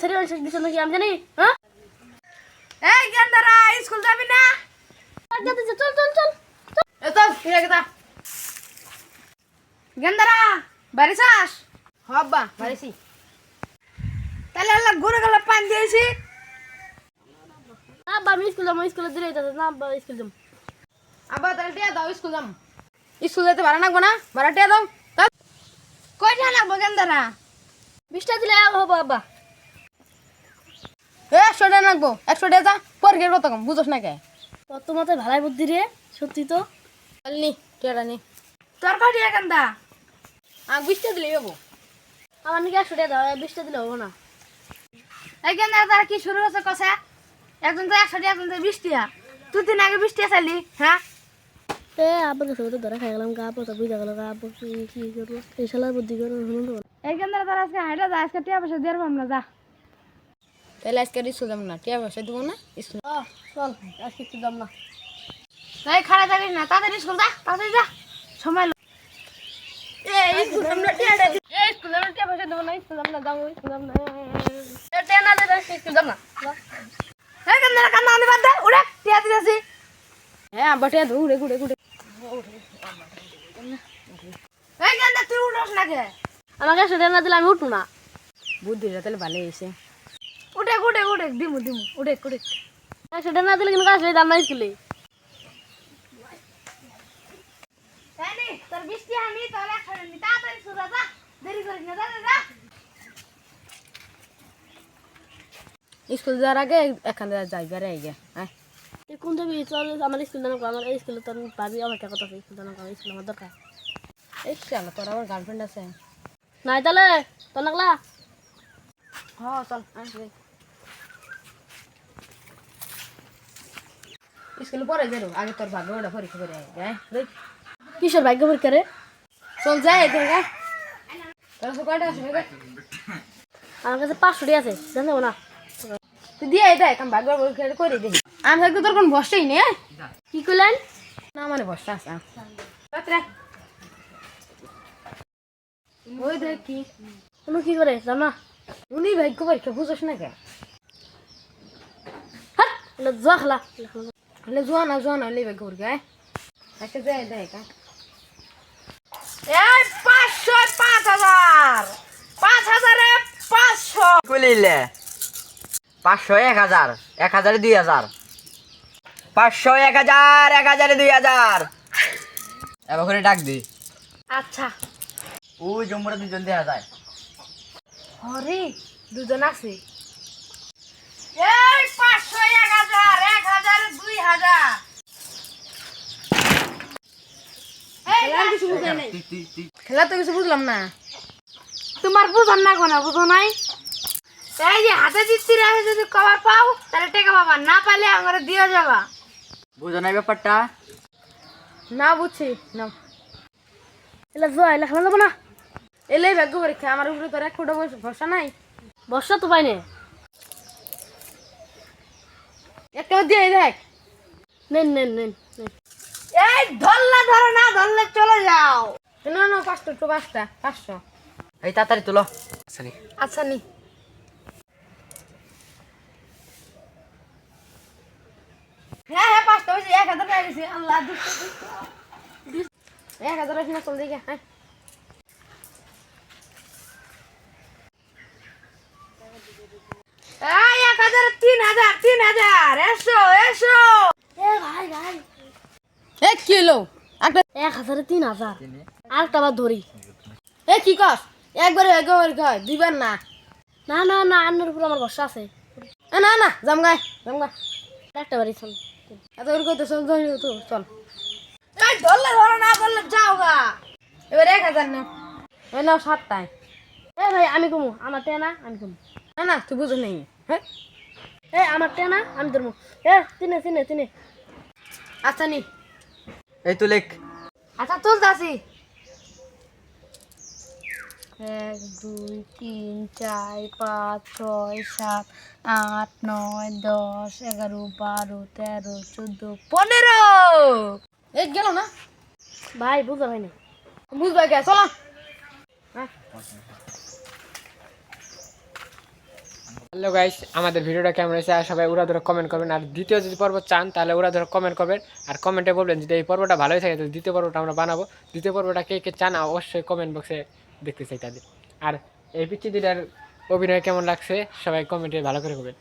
সেরে অংশ দিছ নাকি আমি জানি? হ্যাঁ? এই গেন্দারা স্কুল যাবি না? চল চল চল। চল ফিরে গেতা গেন্দারা বাড়ি চাস হব্বা বাড়িছি। তাহলে আল্লাহ ঘুরে গেল পান দিয়েছি। না বা আমি স্কুল যাব স্কুলে দিলে না বা স্কুল যাব। আব্বা তাহলে টিয়া দাও স্কুল যাম। স্কুল যেতে ভাড়া লাগবো না? ভাড়া টিয়া দাও। দাও। কয় টিয়া লাগবো গেন্দারা বিশটা দিলে হব আব্বা। একশো টাকা লাগবো। একশো টাকা যা পরগের কত কম বুঝোস না কে? কত মাথায় ভালাই বুদ্ধি রে সত্যি তো। চল নি টিয়াটা নি। তোর কয় টিয়া গেন্দা আ বিশটা দিলে যাব আমার নাকি একশো টাকা দাও বিশটা দিলে হব না। এই গেন্দারা তারা কি শুরু হচ্ছে কষা একজন তো একশো টাকা একজন তো বিশ টিয়া তুই দিন আগে বিশ টিয়া চাইলি হ্যাঁ? এ কাছে তো ধরে খাই গেলাম গা পচা বুঝা গেল গা কি কি করব? এই শালার বুদ্ধি করে শুনুন তো। এই তারা আজকে হাইটা যা আজকে টিয়া পয়সা দিয়ে পারব না যা। তাহলে আজকে স্কুল যাব না। টিয়া পয়সা দেবো না স্কুল চল আজকে একটু দাম না। এই খাড়া থাকিস না তাড়াতাড়ি স্কুল যা তাড়াতাড়ি যা। সময় স্কুল স্কুল যাব স্কুল যাব স্কুল যাব হ্যাঁ উড়ে তুই না কে? আমাকে টাকা না দিলে আমি উঠবো না। বুদ্ধিটা তাহলে ভালো হয়েছে। উঠে উঠে উঠে দিমু দিমু উঠে উঠে একশো টাকা না দিলে কিন্তু আসলে দাম না স্কুলে। তোর বৃষ্টি আমি তাহলে একসাথে তাড়াতাড়ি সুদা যা দেরি করিস না যা যা, যা। স্কুল যাওয়ার আগে এখান যাই বেড়ে আগে হ্যাঁ। কোন যাবি চল আমার স্কুল জানা আমার এই স্কুলে তো আমি পাবি অপেক্ষা হবে স্কুল জানা স্কুল আমার দরকার। এই চল তোর আবার গার্লফ্রেন্ড আছে। নাই তাহলে তোর নাকলা হ্যাঁ চল আয় স্কুলে পরে যাব আগে তোর ভাগ্য ওটা পরীক্ষা করে আয় কিসের ভাগ্য পরীক্ষা রে? চল যাই তোর গা কয়টা আছে আমার কাছে পাঁচশো আছে জান না? তুই দিয়ে এটা কাম ভাগ্য পরীক্ষা করে দিই আমি থাকতে তোর কোনো বসতেই নেই হ্যাঁ? কি করলেন না মানে বসটা আছে ওই দেখ কি। কোনো কি করে জান না? উনি ভাগ্য পরীক্ষা বুঝোস না কে? হাট এটা হ্যাঁ একটা যাই দেখ এই পাঁচশো পাঁচ হাজার পাঁচ হাজারে পাঁচশো কুলিলে পাঁচশো এক হাজার এক হাজারে দুই হাজার পাঁচশো এক হাজার এক হাজারে দুই হাজার এবার করে ডাক দি আচ্ছা ওই জম্বুরা দুজন দেখা যায় হরে দুজন আছে এই পাঁচশো এক হাজার এক হাজার দুই হাজার। তুই তুই তুই খেলা তো কিছু বুঝলাম না। তোমার বুঝন না কোনো বুঝো নাই? এই যে হাতে দিচ্ছি আমি যদি কভার পাও তাহলে টেকা পাবা। না পাইলে আমার দিয়ে যাবা বুঝো না ব্যাপারটা? না বুঝছি না এলা জোয়া এলা খেলা যাব না। এলে ভাগ্য পরীক্ষা আমার উপরে তোর এক ফুটো ভরসা নাই। বর্ষা তো পাইনি একটা দিয়ে দেখ। নেন নেন নেন এই ধরলা ধরো না ধরলে চলে যাও। না না পাঁচশো তো পাঁচটা পাঁচশো। এই তাড়াতাড়ি তুলো। সরি আচ্ছা নি। হ্যাঁ হ্যাঁ পাঁচটা হয়েছে এক হাজার গেছে আল্লাহ এক হাজার হয়েছে না চল দেখে হ্যাঁ। এই এক হাজার তিন হাজার তিন হাজার। এসো এসো। এ কি হলো একটা এক হাজারে তিন হাজার। আরেকটা আবার ধরি। এ কি কস? একবারে একবার কয় দুইবার না। না না না আন্নার উপর আমার ভরসা আছে। এ, না না জামগাই জামগা একটা বাড়ি চল। এত করে কইতে চল ধরে তো চল। এই ধরলে ধরো না ধরলে যাও গা। এবার এক হাজার নাও। ওই নাও সাতটায়। এ ভাই আমি কমু। আমার টেনা আমি কমু। না না তুই বুঝো নেই। হ্যাঁ? এ আমার টেনা আমি ধরবো এ তিনে তিনে তিনে। আচ্ছা নি। এই তুই লেখ। আচ্ছা তুলতাছি। এক দুই তিন চার পাঁচ ছয় সাত আট নয় দশ এগারো বারো তেরো চোদ্দ পনেরো। এই গেল না? ভাই বুঝতে ভাই না বুঝবা কে? চলো। হ্যাঁ। হ্যালো গাইস, আমাদের ভিডিওটা কেমন হয়েছে? আর সবাই ওরা ধরে কমেন্ট করবেন। আর দ্বিতীয় যদি পর্ব চান, তাহলে ওরা ধরে কমেন্ট করবেন। আর কমেন্টে বলবেন, যদি এই পর্বটা ভালোই থাকে, তাহলে দ্বিতীয় পর্বটা আমরা বানাবো। দ্বিতীয় পর্বটা কে কে চান অবশ্যই কমেন্ট বক্সে দেখতে চাই তাদের। আর এই পিচ্ছি দিদার অভিনয় কেমন লাগছে, সবাই কমেন্টে ভালো করে করবেন